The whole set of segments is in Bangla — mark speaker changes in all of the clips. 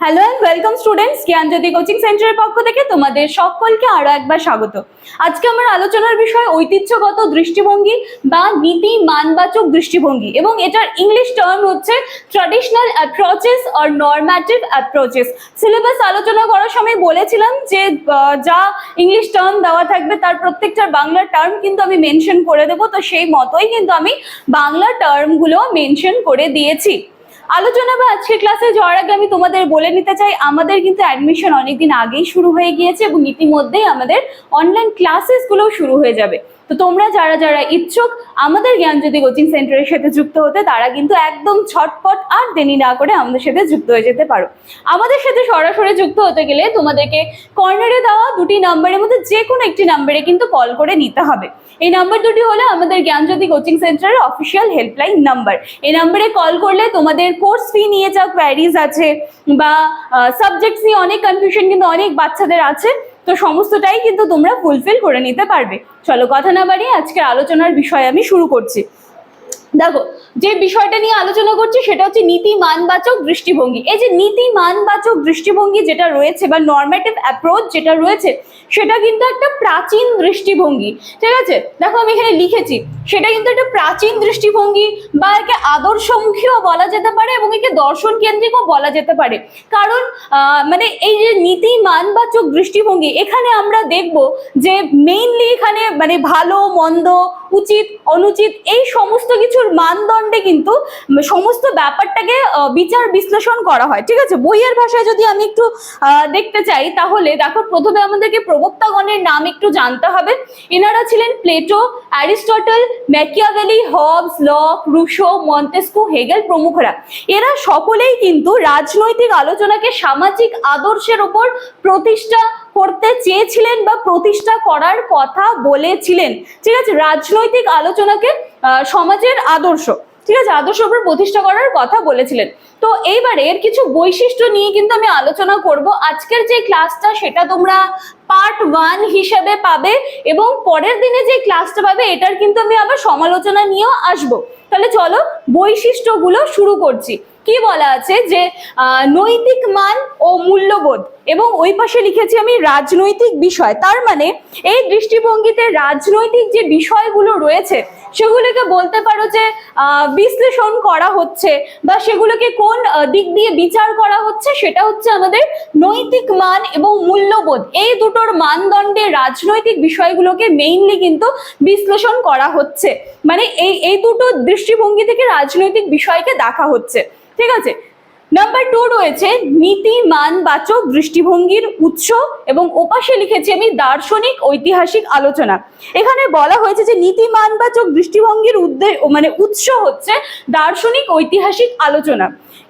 Speaker 1: Hello and welcome students Gyanjyoti coaching সেন্টারের পক্ষ থেকে তোমাদের সকলকে আরও একবার স্বাগত। আজকে আমার আলোচনার বিষয় ঐতিহ্যগত দৃষ্টিভঙ্গি বা নীতি মানবাচক দৃষ্টিভঙ্গি এবং এটার ইংলিশ টার্ম হচ্ছে traditional approaches or normative approaches syllabus আলোচনা করার সময় বলেছিলাম যে যা ইংলিশ টার্ম দেওয়া থাকবে তার প্রত্যেকটার বাংলা টার্ম কিন্তু আমি মেনশন করে দেবো। তো সেই মতোই কিন্তু আমি বাংলা টার্মগুলো মেনশন করে দিয়েছি। আলোচনা বা আজকের ক্লাসে যাওয়ার আগে আমি তোমাদের বলে নিতে চাই, আমাদের কিন্তু অ্যাডমিশন অনেকদিন আগেই শুরু হয়ে গিয়েছে এবং ইতিমধ্যেই আমাদের অনলাইন ক্লাসেসগুলোও শুরু হয়ে যাবে। তো তোমরা যারা যারা ইচ্ছুক আমাদের জ্ঞানজ্যোতি কোচিং সেন্টারের সাথে যুক্ত হতে, তারা কিন্তু একদম ছটপট আর দেরি না করে আমাদের সাথে যুক্ত হয়ে যেতে পারো। আমাদের সাথে সরাসরি যুক্ত হতে গেলে তোমাদেরকে কর্নারে দেওয়া দুটি নাম্বারের মধ্যে যে কোনো একটি নাম্বারে কিন্তু কল করে নিতে হবে। এই নাম্বার দুটি হলো আমাদের জ্ঞানজ্যোতি কোচিং সেন্টারের অফিসিয়াল হেল্পলাইন নাম্বার। এই নাম্বারে কল করলে তোমাদের কোর্স ফি নিয়ে যা কোয়ারিজ আছে বা সাবজেক্টস নিয়ে অনেক কনফিউশন কিন্তু অনেক বাচ্চাদের আছে। তো সমস্তটাই কিন্তু তোমরা ফুলফিল করে নিতে পারবে। চলো কথা না বাড়িয়ে আজকের আলোচনার বিষয় আমি শুরু করছি। দেখো যে বিষয়টা নিয়ে আলোচনা করছি সেটা হচ্ছে নীতি মানবাচক দৃষ্টিভঙ্গি। এই যে নীতি মানবাচক দৃষ্টিভঙ্গি যেটা রয়েছে বা নর্মেটিভ অ্যাপ্রোচ যেটা রয়েছে, সেটা কিন্তু একটা প্রাচীন দৃষ্টিভঙ্গি। ঠিক আছে? দেখো আমি এখানে লিখেছি, সেটা কিন্তু একটা প্রাচীন দৃষ্টিভঙ্গি বা একে আদর্শমুখীও বলা যেতে পারে এবং একে দর্শন কেন্দ্রিকও বলা যেতে পারে। কারণ মানে এই যে নীতি মানবাচক দৃষ্টিভঙ্গি, এখানে আমরা দেখব যে মেইনলি এখানে মানে ভালো, মন্দ, উচিত, অনুচিত এই সমস্ত কিছুর মানদণ্ডে কিন্তু সমস্ত ব্যাপারটাকে বিচার বিশ্লেষণ করা হয়। ঠিক আছে? বইয়ের ভাষায় যদি আমি একটু দেখতে চাই, তাহলে দেখো, প্রথমে আমাদেরকে প্রবক্তাগণের নাম একটু জানতে হবে। এনারা ছিলেন Plato, Aristotle, Machiavelli, Hobbes Locke Rousseau, Montesquieu, Hegel প্রমুখরা। এরা সকলেই কিন্তু রাজনৈতিক আলোচনাকে সামাজিক আদর্শের উপর প্রতিষ্ঠা করতে চেয়েছিলেন বা প্রতিষ্ঠা করার কথা বলেছিলেন। ঠিক আছে? রাজনৈতিক আলোচনাকে সমাজের আদর্শ। ঠিক আছে আদর্শ উপর প্রতিষ্ঠা করার কথা বলেছিলেন। তো এইবারে এর কিছু বৈশিষ্ট্য নিয়ে কিন্তু আমি আলোচনা করব। আজকের যে ক্লাসটা সেটা তোমরা পার্ট ওয়ান হিসাবে পাবে এবং পরের দিনে যে ক্লাসটা পাবে এটার কিন্তু আমি আবার সমালোচনা নিয়েও আসব। তাহলে চলো বৈশিষ্ট্যগুলো শুরু করছি। কি বলা আছে যে নৈতিক মান ও মূল্যবোধ। এবং ওই পাশে লিখেছি আমি রাজনৈতিক বিষয়। তার মানে এই দৃষ্টিভঙ্গিতে রাজনৈতিক যে বিষয়গুলো রয়েছে, সেগুলোকে বলতে পারো যে বিশ্লেষণ করা হচ্ছে বা সেগুলোকে কোন দিক দিয়ে বিচার করা হচ্ছে, সেটা হচ্ছে আমাদের নৈতিক মান এবং মূল্যবোধ। এই দুটোর মানদণ্ডে রাজনৈতিক বিষয়গুলোকে মেইনলি কিন্তু বিশ্লেষণ করা হচ্ছে। মানে এই এই দুটো দৃষ্টিভঙ্গি থেকে রাজনৈতিক বিষয়কে দেখা হচ্ছে। ঠিক আছে? নাম্বার টু রয়েছে, নীতি মানবাচক দৃষ্টিভঙ্গির উৎস এবং ওপাশে লিখেছি আমি দার্শনিক ঐতিহাসিক আলোচনা। এখানে বলা হয়েছে যে নীতি মানবাচক দৃষ্টিভঙ্গির উদ্দেশ্য মানে উৎস হচ্ছে দার্শনিক ঐতিহাসিক আলোচনা।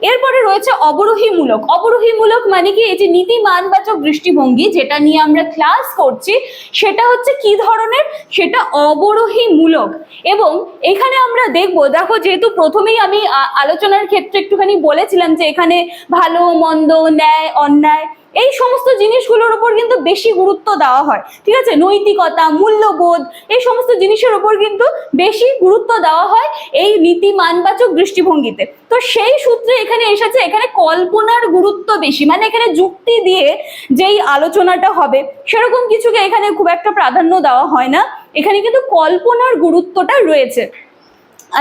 Speaker 1: এরপরে রয়েছে অবরোহীমূলক। অবরোহীমূলক মানে কি? এই যে নীতি মানবাচক দৃষ্টিভঙ্গি যেটা নিয়ে আমরা ক্লাস করছি, সেটা হচ্ছে কি ধরনের? সেটা অবরোহীমূলক। এবং এখানে আমরা দেখব, দেখো যেহেতু প্রথমেই আমি আলোচনার ক্ষেত্রে একটুখানি বলেছিলাম যে এখানে ভালো, মন্দ, ন্যায়, অন্যায় এই সমস্ত জিনিসগুলোর উপর কিন্তু বেশি গুরুত্ব দেওয়া হয়। ঠিক আছে? নৈতিকতা, মূল্যবোধ, এই সমস্ত জিনিসের উপর কিন্তু বেশি গুরুত্ব দেওয়া হয় এই নীতি মানবাচক দৃষ্টিভঙ্গিতে। তো সেই সূত্রে এখানে এসেছে, এখানে কল্পনার গুরুত্ব বেশি মানে এখানে যুক্তি দিয়ে যেই আলোচনাটা হবে, সেরকম কিছুকে এখানে খুব একটা প্রাধান্য দেওয়া হয় না। এখানে কিন্তু কল্পনার গুরুত্বটা রয়েছে।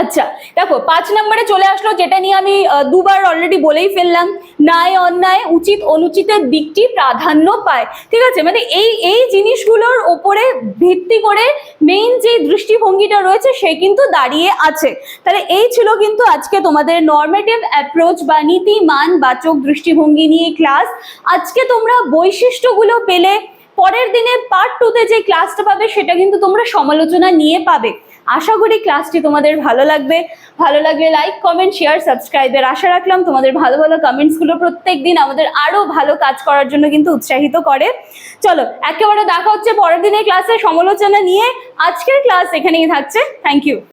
Speaker 1: আচ্ছা দেখো, পাঁচ নম্বরে চলে আসলো যেটা নিয়ে আমি দুবার অলরেডি বলেই ফেললাম, ন্যায়, অন্যায়, উচিত, অনুচিতের দিকটি প্রাধান্য পায়। ঠিক আছে? মানে এই এই জিনিসগুলোর ওপরে ভিত্তি করে মেইন যে দৃষ্টিভঙ্গিটা রয়েছে, সে কিন্তু দাঁড়িয়ে আছে। তাহলে এই ছিল কিন্তু আজকে তোমাদের নর্মেটিভ অ্যাপ্রোচ বা নীতি মান বাচক দৃষ্টিভঙ্গি নিয়ে ক্লাস আজকে তোমরা বৈশিষ্ট্যগুলো পেলে, পরের দিনে পার্ট টুতে যে ক্লাসটা পাবে, সেটা কিন্তু তোমরা সমালোচনা নিয়ে পাবে। আশা করি ক্লাসটি তোমাদের ভালো লাগবে। ভালো লাগলে লাইক কমেন্ট শেয়ার সাবস্ক্রাইবের আশা রাখলাম তোমাদের ভালো ভালো কমেন্টসগুলো প্রত্যেক দিন আমাদের আরও ভালো কাজ করার জন্য কিন্তু উৎসাহিত করে। চলো, একেবারে দেখা হচ্ছে পরের দিনের ক্লাসে সমালোচনা নিয়ে। আজকের ক্লাস এখানেই থাকছে। Thank you